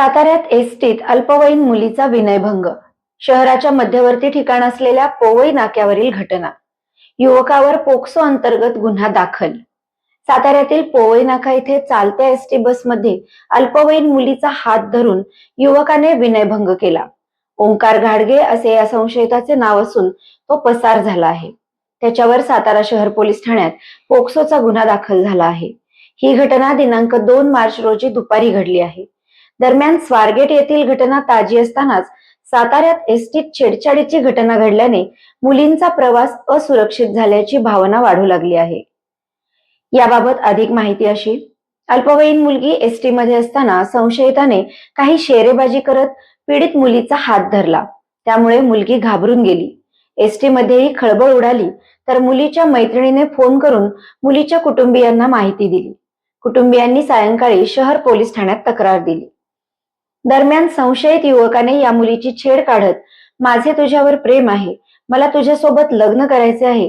साताऱ्यात एसटीत अल्पवयीन मुलीचा विनयभंग. शहराच्या मध्यवर्ती ठिकाण असलेल्या पोवई नाक्यावरील घटना. युवकावर पोक्सो अंतर्गत गुन्हा दाखल. साताऱ्यातील पोवई नाका इथे चालत्या एसटी बसमध्ये अल्पवयीन मुलीचा हात धरून युवकाने विनयभंग केला. ओंकार घाडगे असे या संशयिताचे नाव असून तो पसार झाला आहे. त्याच्यावर सातारा शहर पोलीस ठाण्यात पोक्सोचा गुन्हा दाखल झाला आहे. ही घटना दिनांक दोन मार्च रोजी दुपारी घडली आहे. दरम्यान स्वारगेट येथील घटना ताजी असतानाच साताऱ्यात एसटीत छेडछाडीची घटना घडल्याने मुलींचा प्रवास असुरक्षित झाल्याची भावना वाढू लागली आहे. याबाबत अधिक माहिती अशी अल्पवयीन मुलगी एसटी मध्ये असताना संशयिताने काही शेरेबाजी करत पीडित मुलीचा हात धरला. त्यामुळे मुलगी घाबरून गेली. एसटी मध्येही खळबळ उडाली तर मुलीच्या मैत्रिणीने फोन करून मुलीच्या कुटुंबियांना माहिती दिली. कुटुंबियांनी सायंकाळी शहर पोलीस ठाण्यात तक्रार दिली. दरम्यान संशयित युवकाने या मुलीची छेड काढत माझे तुझ्यावर प्रेम आहे. मला तुझ्यासोबत लग्न करायचे आहे.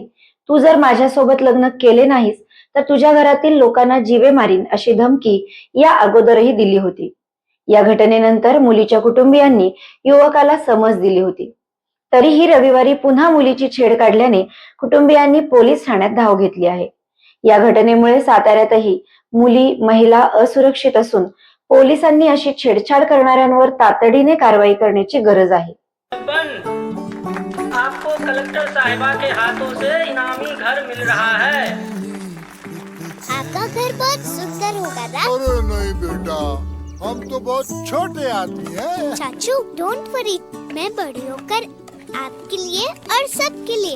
तू जर माझ्यासोबत लग्न केले नाहीस तर तुझ्या घरातील लोकांना जीवे मारीन अशी धमकी या अगोदरही दिली होती. या घटनेनंतर मुलीच्या कुटुंबियांनी युवकाला समज दिली होती. तरीही रविवारी पुन्हा मुलीची छेड काढल्याने कुटुंबियांनी पोलीस ठाण्यात धाव घेतली आहे. या घटनेमुळे साताऱ्यातही मुली महिला असुरक्षित असून पोलिसांनी अशी छेडछाड करणाऱ्यांवर तातडीने कारवाई करण्याची गरज आहे. बन आपको कलेक्टर साहिबा के हाथों से इनामी घर मिल रहा है। आपका घर बहुत सुंदर होगा ना अरे नहीं बेटा हम तो बहुत छोटे आदमी हैं। चाचू डोंट वरी मैं बड़ी होकर आपके लिए और सबके लिए